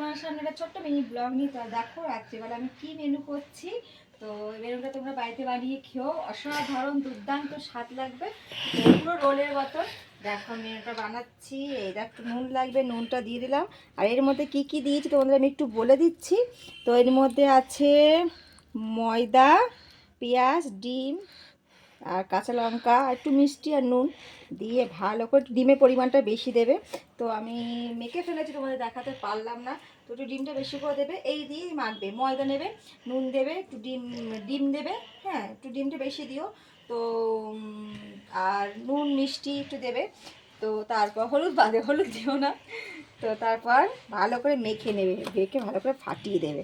তোমার সামনে একটা ছোট্ট মিনি ব্লগ নিয়ে তো দেখো, রাত্রিবেলা আমি কি মেনু করছি। তো মেনুটা তোমরা বাড়িতে বানিয়ে খেও। অসাধারণ, দুর্দান্ত স্বাদ লাগবে। পুরো রোলের মতন। দেখো মেনুটা বানাচ্ছি। এই একটু নুন লাগবে, নুনটা দিয়ে দিলাম। আর এর মধ্যে কি কি দিয়েছি তোমাদের আমি একটু বলে দিচ্ছি। তো এর মধ্যে আছে ময়দা, পেঁয়াজ, ডিম আর কাঁচা লঙ্কা, একটু মিষ্টি আর নুন দিয়ে ভালো করে ডিমের পরিমাণটা বেশি দেবে। তো আমি মেখে ফেলেছি তোমাদের দেখাতে, পারলাম না। তো একটু ডিমটা বেশি করে দেবে, এই দিয়ে মাখবে। ময়দা নেবে, নুন দেবে, একটু ডিম ডিম দেবে হ্যাঁ একটু ডিমটা বেশি দিও। তো আর নুন, মিষ্টি একটু দেবে। তো তারপর হলুদ বাদে হলুদ দিও না। তো তারপর ভালো করে মেখে নেবে, মেখে ভালো করে ফাটিয়ে দেবে।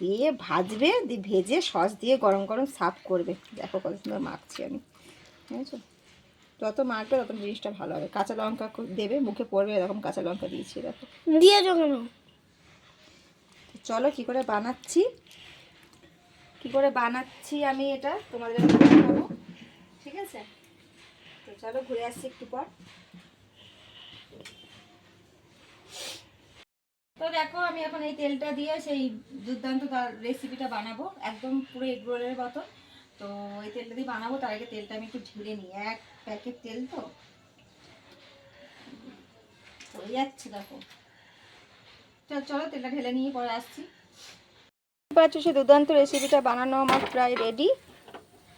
দিয়ে ভাজবে দিয়ে ভেজে সস দিয়ে গরম গরম সাফ করবে। দেখো কত সুন্দর মাখছি আমি। বুঝেছ? যত মাখবে তত জিনিসটা ভালো হবে। কাঁচা লঙ্কা দেবে মুখে পড়বে এরকম কাঁচা লঙ্কা দিয়েছি দেখো। দিয়ে কেন চলো কি করে বানাচ্ছি? কি করে বানাচ্ছি আমি এটা? তোমাদের ঠিক আছে? তো চলো ঘুরে আসছি একটু পর। তো দেখো, আমি এখন এই তেলটা দিয়ে সেই দুর্দান্ত রেসিপিটা বানাবো। একদম পুরো এগ রোলের মতো তো এই তেলটা দিয়ে বানাবো, তার আগে তেলটা আমি একটু ঢেলে নিই। এক প্যাকেট তেল তো। পড়ে যাচ্ছে, দেখো। চল চলো তেলটা ঢেলে নিয়ে পরে আসছি। পাচ্ছ সে দুর্দান্ত রেসিপিটা বানানো আমার প্রায় রেডি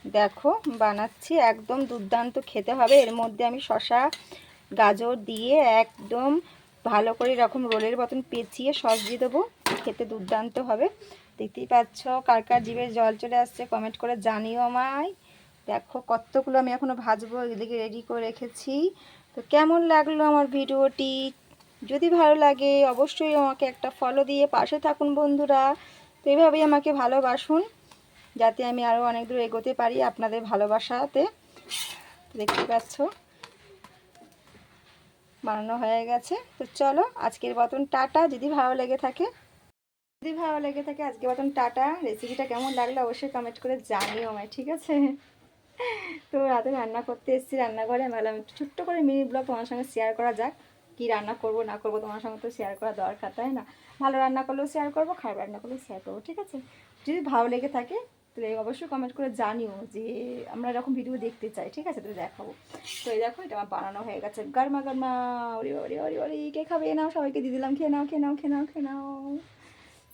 দেখো, বানাচ্ছি, একদম দুর্দান্ত খেতে হবে। এর মধ্যে আমি শশা গাজর দিয়ে একদম ভালো করে এরকম রোলের মতন পেঁচিয়ে সস দিয়ে দেবো। খেতে দুর্দান্ত হবে। দেখতেই পাচ্ছ কার কার জিভে জল চলে আসছে কমেন্ট করে জানিও আমায়। দেখো কতগুলো আমি এখনও ভাজবো, এদিকে রেডি করে রেখেছি। তো কেমন লাগল আমার ভিডিওটি? যদি ভালো লাগে অবশ্যই আমাকে একটা ফলো দিয়ে পাশে থাকুন বন্ধুরা। তো এইভাবেই আমাকে ভালোবাসুন, যাতে আমি আরও অনেক দূর এগোতে পারি আপনাদের ভালোবাসাতে। দেখতে পাচ্ছ? বানানো হয়ে গেছে। তো চলো, আজকের মতন টাটা। যদি ভালো লেগে থাকে, যদি ভালো লেগে থাকে আজকের মতন টাটা। রেসিপিটা কেমন লাগল অবশ্যই কমেন্ট করে জানিও আমায়, ঠিক আছে? তো রাতে রান্না করতে এসেছি রান্নাঘরে। আমি ভাবলাম একটু ছোট্ট করে মিনি ব্লগ তোমার সঙ্গে শেয়ার করা যাক। কি রান্না করব, না করব তোমার সঙ্গে তো শেয়ার করা দরকার, তাই না? ভালো রান্না করলেও শেয়ার করব, খারাপ রান্না করলেও শেয়ার করব, ঠিক আছে? যদি ভালো লেগে থাকে তাহলে অবশ্যই কমেন্ট করে জানিও যে আমরা এরকম ভিডিও দেখতে চাই, ঠিক আছে? তো দেখাবো। তো এই দেখো, এটা আমার বানানো হয়ে গেছে। গারমা গারমা, ওরে ওরে ওরে ওরে, কে খাবে? নাও সবাইকে দিয়ে দিলাম, খেয়ে নাও খেয়ে নাও খেয়ে নাও খেয়ে নাও।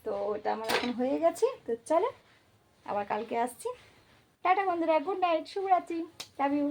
তো ওটা আমার এখন হয়ে গেছে। তো চলে, আবার কালকে আসছি। টাটা বন্ধুরা গুড নাইট শুভরাত্রি লাভ ইউ